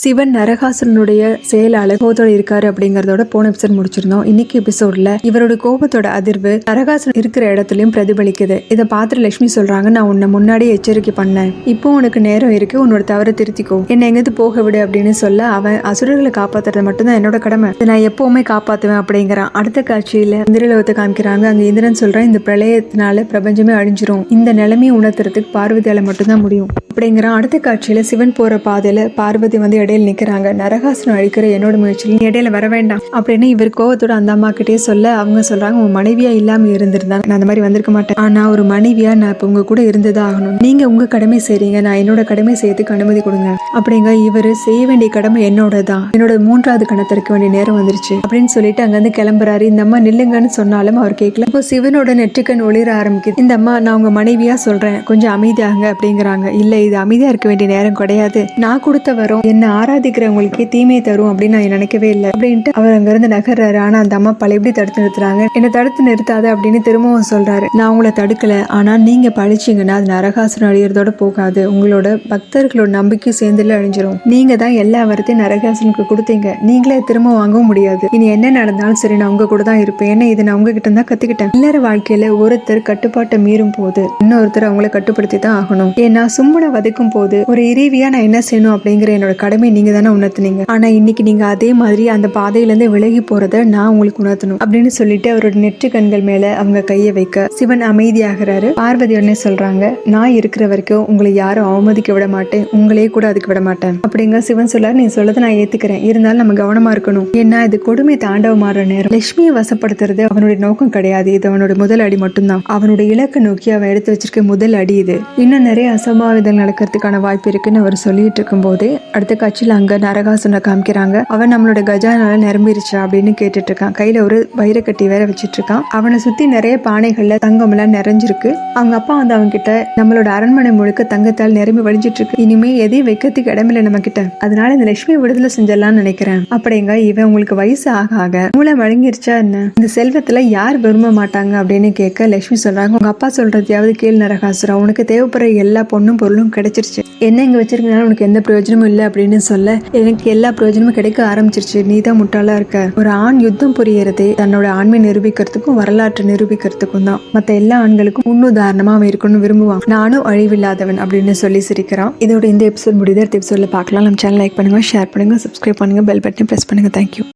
சிவன் நரகாசுரனுடைய செயலாளர் கோபத்தோட இருக்காரு அப்படிங்கறதோட போன எபிசோட் முடிச்சிருந்தோம். இன்னைக்கு எபிசோட்ல இவரோட கோபத்தோட அதிர்வு நரகாசுரன் இருக்கிற இடத்துலயும் பிரதிபலிக்குது. இதை பார்த்து லட்சுமி சொல்றாங்க நான் உன்னை முன்னாடியே எச்சரிக்கை பண்ணேன். இப்போ உனக்கு நேரம் இருக்கு உன்னோட தவறை திருத்திக்கோ. என்னை எங்கேயாவது போக விடு அப்படின்னு சொல்ல அவன் அசுரர்களை காப்பாத்துறது மட்டும்தான் என்னோட கடமை. நான் எப்பவுமே காப்பாத்துவேன் அப்படிங்கிறான். அடுத்த காட்சியில இந்திரலோகத்தை காமிக்கிறாங்க. அங்க இந்திரன் சொல்றான் இந்த பிரளயத்தினால பிரபஞ்சமே அழிஞ்சிரும். இந்த நிலைமையை உணர்த்துறதுக்கு பார்வதியால மட்டும்தான் முடியும் அப்படிங்கிறான். அடுத்த காட்சியில சிவன் போற பாதையில பார்வதி வந்து இடையில நிக்கிறாங்க. நரகாசனம் அழிக்கிற என்னோட முயற்சியில் நீ இடையில வர வேண்டாம் அப்படின்னு இவர் கோவத்தோட அந்த அம்மா கிட்டே சொல்ல அவங்க சொல்றாங்க உன் மனைவியா இல்லாம இருந்திருந்தாங்க நான் அந்த மாதிரி வந்திருக்க மாட்டேன். ஆனா ஒரு மனைவியா நான் இப்ப உங்க கூட இருந்ததா ஆகணும். நீங்க உங்க கடமை செய்றீங்க. நான் என்னோட கடமை செய்யறதுக்கு அனுமதி கொடுங்க. அப்படிங்க இவரு செய்ய வேண்டிய கடமை என்னோட தான் என்னோட மூன்றாவது கணத்திற்கு வேண்டிய நேரம் வந்துருச்சு அப்படின்னு சொல்லிட்டு அங்க இருந்து கிளம்புறாரு. இந்த அம்மா நில்லுங்கன்னு சொன்னாலும் அவர் கேட்கல இப்போ சிவனோட நெற்றிக்கண் ஒளிர ஆரம்பிக்குது. இந்த அம்மா நான் உங்க மனைவியா சொல்றேன். கொஞ்சம் அமைதியாங்க அப்படிங்கிறாங்க. இல்ல இது அமைதியா இருக்க வேண்டிய நேரம் கிடையாது. நான் கொடுத்த வரோம் என்ன ஆராதிக்கிறவங்களுக்கே தீமை தரும் அப்படின்னு நான் நினைக்கவே இல்லை அப்படின்ட்டு அவர் அங்கிருந்து நகர்றாரு. ஆனா அந்த அம்மா பழையபடி தடுத்து நிறுத்துறாங்க. என்ன தடுத்து நிறுத்தாத அப்படின்னு திரும்பவும் சொல்றாரு. நான் உங்களை தடுக்கல. ஆனா நீங்க பழிச்சீங்கன்னா அது நரகாசுரம் அழியறதோட போகாது. உங்களோட பக்தர்களோட நம்பிக்கை சேர்ந்துல அழிஞ்சிரும். நீங்க தான் எல்லா வரத்தையும் நரகாசுனுக்கு கொடுத்தீங்க. நீங்களே திரும்ப வாங்கவும் முடியாது. இனி என்ன நடந்தாலும் சரி நான் உங்க கூட தான் இருப்பேன். ஏன்னா இதை நான் உங்ககிட்ட தான் கத்துக்கிட்டேன்? இல்லற வாழ்க்கையில ஒருத்தர் கட்டுப்பாட்டை மீறும் போது இன்னொருத்தர் அவங்கள கட்டுப்படுத்தி தான் ஆகணும். ஏன்னா சும்மனை வதைக்கும் போது ஒரு இறைவியா நான் என்ன செய்யணும் அப்படிங்கிற என்னோட கடமை நீங்க தானே உணர்த்துனீங்க? ஆனா இன்னைக்கு நீங்க அதே மாதிரி அந்த பாதையில இருந்து விலகி போறத நான் உங்களுக்கு உணர்த்தணும் அப்படின்னு சொல்லிட்டு அவரோட நெற்று கண்கள் மேல அவங்க கையை வைக்க சிவன் அமைதியாகிறாரு. பார்வதி உடனே சொல்றாங்க நான் இருக்கிற வரைக்கும் உங்களை யாரும் அவமதிக்க விட மாட்டேன். உங்களே கூட அதுக்கு விட மாட்டேன். அப்படிங்க சிவன் சொல்லாரு நீ சொல்லதை நான் ஏத்துக்கிறேன். இருந்தாலும் நம்ம கவனமா இருக்கணும். ஏன்னா இது கொடுமை தாண்டவமாற நேரம். லட்சுமியை வசப்படுத்துறது அவனுடைய நோக்கம் கிடையாது. இது அவனோட முதல் அடி மட்டும்தான். அவனுடைய இலக்கை நோக்கி அவன் எடுத்து வச்சிருக்க முதல் அடி இது. இன்னும் நிறைய அசம்பாவிதங்கள் நடக்கிறதுக்கான வாய்ப்பு இருக்குன்னு அவர் சொல்லிட்டு இருக்கும்போதே அடுத்த காட்சி காட்சியில் அங்க நரகாசுனை காமிக்கிறாங்க. அவன் நம்மளோட கஜானால நிரம்பிருச்சா அப்படின்னு கேட்டுட்டு இருக்கான் கையில ஒரு வைரக்கட்டி வேற வச்சிட்டு இருக்கான் அவனை சுத்தி நிறைய பானைகள்ல தங்கம் எல்லாம் நிறைஞ்சிருக்கு. அவங்க அப்பா வந்து அவங்க கிட்ட நம்மளோட அரண்மனை முழுக்க தங்கத்தால் நிரம்பி வழிஞ்சிட்டு இருக்கு இனிமே எதையும் வைக்கிறதுக்கு இடமில்லை நம்ம கிட்ட அதனால இந்த லட்சுமி விடுதலை செஞ்சிடலாம்னு நினைக்கிறேன். அப்படிங்க இவன் உங்களுக்கு வயசு ஆக ஆக மூளை வழங்கிருச்சா என்ன? இந்த செல்வத்துல யார் விரும்ப மாட்டாங்க அப்படின்னு கேட்க லட்சுமி சொல்றாங்க. உங்க அப்பா சொல்றதையாவது கீழ் நரகாசுரம் உனக்கு தேவைப்படுற எல்லா பொண்ணும் பொருளும் கிடைச்சிருச்சு. என்ன இங்க வச்சிருக்கனால உனக்கு எந்த பிரயோஜனமும் இல்லை அப்படின்னு சொல்ல எனக்கு எல்லா பிரயோஜனமும் கிடைக்க ஆரம்பிச்சிருச்சு. நீ தான் முட்டாளா இருக்க. ஒரு ஆண் யுத்தம் புரியறதே தன்னோட ஆண்மை நிரூபிக்கிறதுக்கும் வரலாற்றை நிரூபிக்கிறதுக்கும் தான். மத்த எல்லா ஆண்களுக்கும் முன்னுதாரணமா அவன் இருக்கணும்னு விரும்புவான். நானும் அழிவில்லாதவன் அப்படின்னு சொல்லி சிரிக்கிறான். இதோட இந்த எபிசோட் முடியுது. அடுத்த எபிசோட்ல பார்க்கலாம். நம்ம சேனல் லைக் பண்ணுங்க ஷேர் பண்ணுங்க சப்ஸ்கிரைப் பண்ணுங்க பெல் பட்டனை ப்ரெஸ் பண்ணுங்க. Thank you